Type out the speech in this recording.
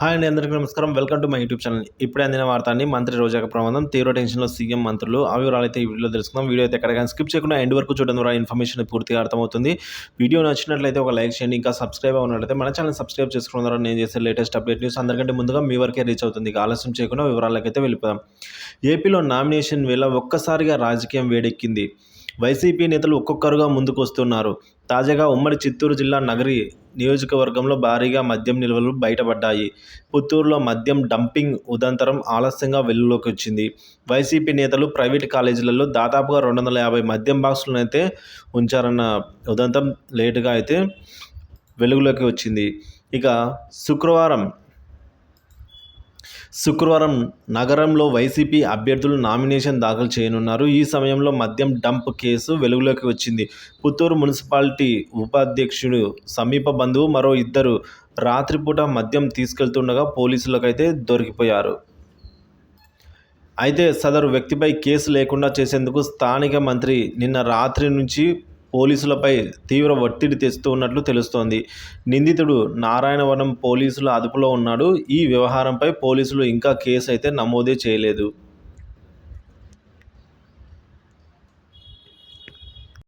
Hi అండి అందరికీ నమస్కారం. Welcome to my YouTube channel. ఇప్పుడే అందిన వార్తాన్ని మంత్రి రోజాక ప్రమాదం తీవ్ర టెన్షన్లో సీఎం మంత్రులు ఆ వివరాలు అయితే ఈ వీడియోలో తెలుసుకుందాం. వీడియో అయితే ఎక్కడికైనా స్కిప్ చేయకుండా ఎండ్ వరకు చూడడం ద్వారా ఇన్ఫర్మేషన్ పూర్తిగా అర్థమవుతుంది. వీడియో నచ్చినట్లయితే ఒక లైక్ చేయండి ఇంకా సబ్స్క్రైబ్ అవునట్లయితే మన ఛానల్ సబ్స్క్రైబ్ చేసుకోవడం ద్వారా నేను చేసే లేటెస్ట్ అప్డేట్ న్యూస్ అందరికంటే ముందుగా మీ వరకే రీచ్ అవుతుంది. ఆలస్యం చేయకుండా వివరాలకైతే వెళ్ళిపోదాం. ఏపీలో నామినేషన్ వేళ ఒక్కసారిగా రాజకీయం వేడెక్కింది. వైసీపీ నేతలు ఒక్కొక్కరుగా ముందుకు వస్తున్నారు తాజాగా ఉమ్మడి చిత్తూరు జిల్లా నగరి నియోజకవర్గంలో భారీగా మద్యం నిల్వలు బయటపడ్డాయి. పుత్తూరులో మద్యం డంపింగ్ ఉదంతరం ఆలస్యంగా వెలుగులోకి వచ్చింది వైసీపీ నేతలు ప్రైవేట్ కాలేజీలలో దాదాపుగా రెండు వందల యాభై మద్యం బాక్సులను అయితే ఉంచారన్న ఉదంతం లేటుగా అయితే వెలుగులోకి వచ్చింది. ఇక శుక్రవారం శుక్రవారం నగరంలో వైసీపీ అభ్యర్థులు నామినేషన్ దాఖలు చేయనున్నారు. ఈ సమయంలో మద్యం డంప్ కేసు వెలుగులోకి వచ్చింది. పుత్తూరు మున్సిపాలిటీ ఉపాధ్యక్షుడు సమీప బంధువు మరో ఇద్దరు రాత్రిపూట మద్యం తీసుకెళ్తుండగా పోలీసులకైతే దొరికిపోయారు. అయితే సదరు వ్యక్తిపై కేసు లేకుండా చేసేందుకు స్థానిక మంత్రి నిన్న రాత్రి నుంచి పోలీసులపై తీవ్ర ఒత్తిడి తెస్తూ ఉన్నట్లు తెలుస్తోంది. నిందితుడు నారాయణవనం పోలీసుల అదుపులో ఉన్నాడు. ఈ వ్యవహారంపై పోలీసులు ఇంకా కేసు అయితే నమోదే చేయలేదు.